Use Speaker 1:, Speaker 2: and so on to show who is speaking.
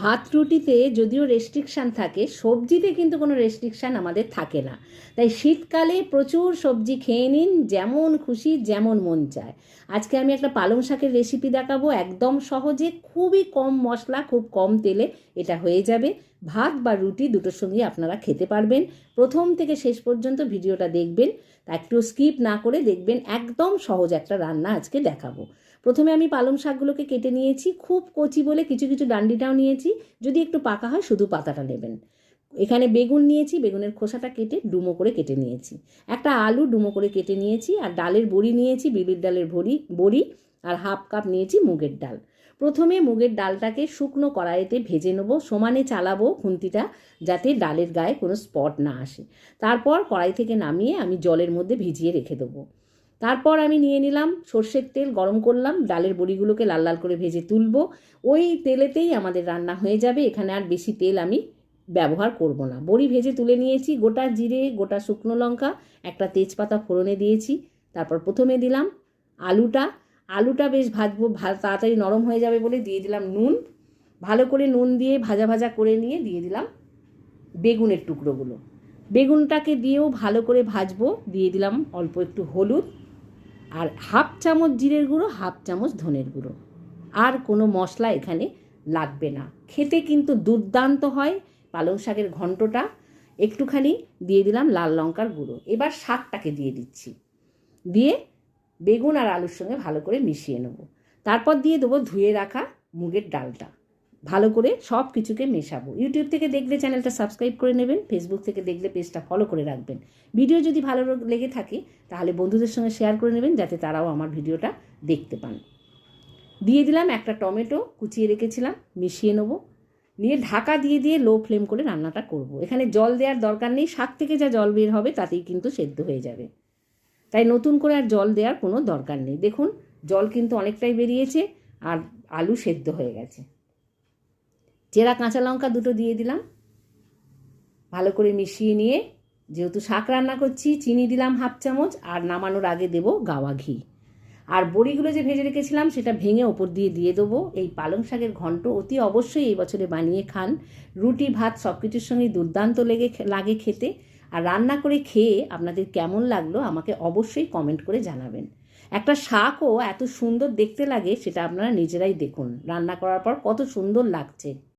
Speaker 1: ভাত রুটিতে যদিও রেস্ট্রিকশান থাকে, সবজিতে কিন্তু কোনো রেস্ট্রিকশান আমাদের থাকে না। তাই শীতকালে প্রচুর সবজি খেয়ে নিন, যেমন খুশি, যেমন মন চায়। আজকে আমি একটা পালং শাকের রেসিপি দেখাবো, একদম সহজে, খুবই কম মশলা, খুব কম তেলে এটা হয়ে যাবে। ভাত বা রুটি দুটোর সঙ্গে আপনারা খেতে পারবেন। প্রথম থেকে শেষ পর্যন্ত ভিডিওটা দেখবেন। তা একটু স্কিপ না করে দেখবেন, একদম সহজ একটা রান্না আজকে দেখাবো। প্রথমে আমি পালং শাকগুলোকে কেটে নিয়েছি, খুব কচি বলে কিছু কিছু ডান্ডিটাও নিয়েছি, যদি একটু পাকা হয় শুধু পাতাটা নেবেন। এখানে বেগুন নিয়েছি, বেগুনের খোসাটা কেটে ডুমো করে কেটে নিয়েছি। একটা আলু ডুমো করে কেটে নিয়েছি, আর ডালের বড়ি নিয়েছি, বিবির ডালের বড়ি বড়ি, আর হাফ কাপ নিয়েছি মুগের ডাল। প্রথমে মুগের ডালটাকে শুকনো কড়াইতে ভেজে নেব, সমানে চালাবো খুন্তিটা যাতে ডালের গায়ে কোনো স্পট না আসে। তারপর কড়াই থেকে নামিয়ে আমি জলের মধ্যে ভিজিয়ে রেখে দেবো। তারপর আমি নিয়ে নিলাম সর্ষের তেল গরম করলাম, ডালের বড়িগুলোকে লাল লাল করে ভেজে তুলব। ওই তেলেতেই আমাদের রান্না হয়ে যাবে, এখানে আর বেশি তেল আমি ব্যবহার করব না। বড়ি ভেজে তুলে নিয়েছি, গোটা জিরে, গোটা শুকনো লঙ্কা, একটা তেজপাতা ফোড়নে দিয়েছি। তারপর প্রথমে দিলাম আলুটা আলুটা বেশ ভাজবো তাড়াতাড়ি নরম হয়ে যাবে বলে দিয়ে দিলাম নুন। ভালো করে নুন দিয়ে ভাজা ভাজা করে নিয়ে দিয়ে দিলাম বেগুনের টুকরোগুলো। বেগুনটাকে দিয়েও ভালো করে ভাজবো, দিয়ে দিলাম অল্প একটু হলুদ আর হাফ চামচ জিরের গুঁড়ো, হাফ চামচ ধনের গুঁড়ো। আর কোনো মশলা এখানে লাগবে না। খেতে কিন্তু দুর্দান্ত হয় পালং শাকের ঘন্টটা। একটুখানি দিয়ে দিলাম লাল লঙ্কার গুঁড়ো। এবার শাকটাকে দিয়ে দিচ্ছি। দিয়ে বেগুন আর আলুর সঙ্গে ভালো করে মিশিয়ে নেব। তারপর দিয়ে দেবো ধুয়ে রাখা মুগের ডালটা। ভালো করে সব কিছুকে মেশাবো। ইউটিউব থেকে দেখলে চ্যানেলটা সাবস্ক্রাইব করে নেবেন, ফেসবুক থেকে দেখলে পেজটা ফলো করে রাখবেন। ভিডিও যদি ভালো লেগে থাকে, তাহলে বন্ধুদের সঙ্গে শেয়ার করে নেবেন, যাতে তারাও আমার ভিডিওটা দেখতে পান। দিয়ে দিলাম একটা টমেটো, কুচিয়ে রেখেছিলাম, মিশিয়ে নেব। নিয়ে ঢাকা দিয়ে দিয়ে লো ফ্লেম করে রান্নাটা করব। এখানে জল দেওয়ার দরকার নেই, শাক থেকে যা জল বের হবে, তাতেই কিন্তু সেদ্ধ হয়ে যাবে। তাই নতুন করে আর জল দেওয়ার কোনো দরকার নেই। দেখুন, জল কিন্তু অনেকটাই বেরিয়েছে আর আলু সেদ্ধ হয়ে গেছে। চেরা কাঁচা লঙ্কা দুটো দিয়ে দিলাম। ভালো করে মিশিয়ে নিয়ে যেহেতু শাক রান্না করছি, চিনি দিলাম হাফ চামচ আর নামানোর আগে দেব গাওয়া ঘি। আর বড়িগুলো যে ভেজে রেখেছিলাম, সেটা ভেঙে ওপর দিয়ে দিয়ে দেবো। এই পালং শাকের ঘন্ট অতি অবশ্যই এই বছরে বানিয়ে খান। রুটি, ভাত সব কিছুর সঙ্গে দুর্দান্ত লেগে লাগে খেতে। আর রান্না করে খেয়ে আপনাদের কেমন লাগল আমাকে অবশ্যই কমেন্ট করে জানাবেন। একটা শাকও এত সুন্দর দেখতে লাগে সেটা আপনারা নিজেরাই দেখুন। রান্না করার পর কত সুন্দর লাগছে।